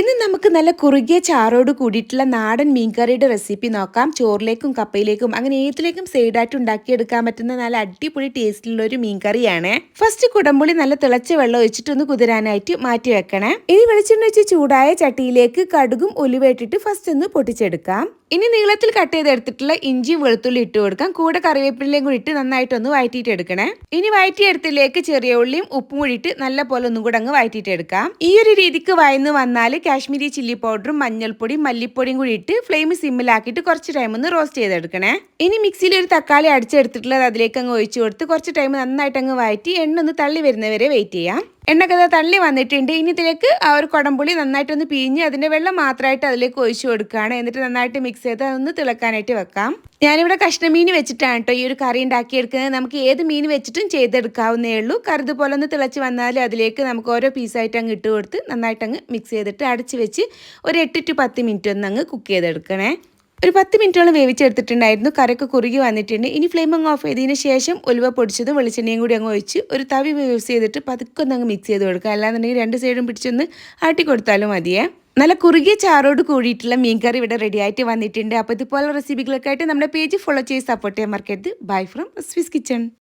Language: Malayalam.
ഇന്ന് നമുക്ക് നല്ല കുറുകിയ ചാറോട് കൂടിയിട്ടുള്ള നാടൻ മീൻകറിയുടെ റെസിപ്പി നോക്കാം. ചോറിലേക്കും കപ്പയിലേക്കും അങ്ങനെ ഏതിലേക്കും സൈഡായിട്ട് ഉണ്ടാക്കിയെടുക്കാൻ പറ്റുന്ന നല്ല അടിപൊളി ടേസ്റ്റിലുള്ള ഒരു മീൻകറിയാണ്. ഫസ്റ്റ് കുടംപുളി നല്ല തിളച്ച വെള്ളം ഒഴിച്ചിട്ട് ഒന്ന് കുതിരാനായിട്ട് മാറ്റി വെക്കണേ ഇനി വെളിച്ചെണ്ണ വെച്ച് ചൂടായ ചട്ടിയിലേക്ക് കടുകും ഉലുവയിട്ടിട്ട് ഫസ്റ്റ് ഒന്ന് പൊട്ടിച്ചെടുക്കാം. ഇനി നീളത്തിൽ കട്ട് ചെയ്തെടുത്തിട്ടുള്ള ഇഞ്ചി വെളുത്തുള്ളി ഇട്ട് കൊടുക്കാം. കൂടെ കറിവേപ്പിലയും കൂടി ഇട്ട് നന്നായിട്ടൊന്ന് വഴറ്റിയിട്ട് എടുക്കണേ. ഇനി വഴറ്റിയെടുത്തിലേക്ക് ചെറിയ ഉള്ളിയും ഉപ്പും കൂടി ഇട്ട് നല്ല പോലെ ഒന്നും കൂടെ അങ്ങ് വഴറ്റിയിട്ട് എടുക്കാം. ഈ ഒരു രീതിക്ക് വയന്ന് വന്നാൽ കാശ്മീരി ചില്ലി പൗഡറും മഞ്ഞൾപ്പൊടിയും മല്ലിപ്പൊടിയും കൂടി ഇട്ട് ഫ്ലെയിം സിമ്മിലാക്കിയിട്ട് കുറച്ച് ടൈം ഒന്ന് റോസ്റ്റ് ചെയ്തെടുക്കണേ. ഇനി മിക്സിയിൽ ഒരു തക്കാളി അടിച്ചെടുത്തിട്ടുള്ളത് അതിലേക്ക് അങ്ങ് ഒഴിച്ചു കൊടുത്ത് കുറച്ച് ടൈം നന്നായിട്ട് അങ്ങ് വഴറ്റി എണ്ണ ഒന്ന് തള്ളി വരുന്നവരെ വെയിറ്റ് ചെയ്യാം. എണ്ണക്കഥ തള്ളി വന്നിട്ടുണ്ട്. ഇനി ഇതിലേക്ക് ആ ഒരു കുടംപുളി നന്നായിട്ടൊന്ന് പിഴിഞ്ഞ് അതിന്റെ വെള്ളം മാത്രമായിട്ട് അതിലേക്ക് ഒഴിച്ചു കൊടുക്കുകയാണ്. എന്നിട്ട് നന്നായിട്ട് മിക്സ് ചെയ്ത് അതൊന്ന് തിളക്കാനായിട്ട് വെക്കാം. ഞാനിവിടെ കഷ്ണമീൻ വെച്ചിട്ടാണ് കേട്ടോ ഈ ഒരു കറി ഉണ്ടാക്കിയെടുക്കുന്നത്. നമുക്ക് ഏത് മീൻ വെച്ചിട്ടും ചെയ്തെടുക്കാവുന്നേ ഉള്ളൂ. കറി ഇതുപോലെ ഒന്ന് തിളച്ച് വന്നാൽ അതിലേക്ക് നമുക്ക് ഓരോ പീസായിട്ട് അങ്ങ് ഇട്ട് കൊടുത്ത് നന്നായിട്ട് അങ്ങ് മിക്സ് ചെയ്തിട്ട് അടച്ച് വെച്ച് ഒരു എട്ട് ടു പത്ത് മിനിറ്റ് ഒന്ന് അങ്ങ് കുക്ക് ചെയ്തെടുക്കണേ. ഒരു പത്ത് മിനിറ്റോളം വേവിച്ചെടുത്തിട്ടുണ്ടായിരുന്നു. കറിയൊക്കെ കുറുകി വന്നിട്ടുണ്ട്. ഇനി ഫ്ലെയിം അങ്ങ് ഓഫ് ചെയ്തതിന് ശേഷം ഉലുവ പൊടിച്ചതും വെളിച്ചെണ്ണയും കൂടി അങ്ങ് ഒഴിച്ച് ഒരു തവി യൂസ് ചെയ്തിട്ട് പതുക്കെ ഒന്ന് അങ്ങ് മിക്സ് ചെയ്ത് കൊടുക്കുക. അല്ലാന്നുണ്ടെങ്കിൽ രണ്ട് സൈഡും പിടിച്ചൊന്ന് ആട്ടി കൊടുത്താലും മതിയേ. നല്ല കുറുകിയ ചാറോട് കൂടിയിട്ടുള്ള മീൻകറി ഇവിടെ റെഡി ആയിട്ട് വന്നിട്ടുണ്ട്. അപ്പോൾ ഇതുപോലെ റെസിപ്പികളൊക്കെ ആയിട്ട് നമ്മുടെ പേജ് ഫോളോ ചെയ്ത് സപ്പോർട്ട് ചെയ്യാൻ മറക്കരുത്. Bye from Swiss kitchen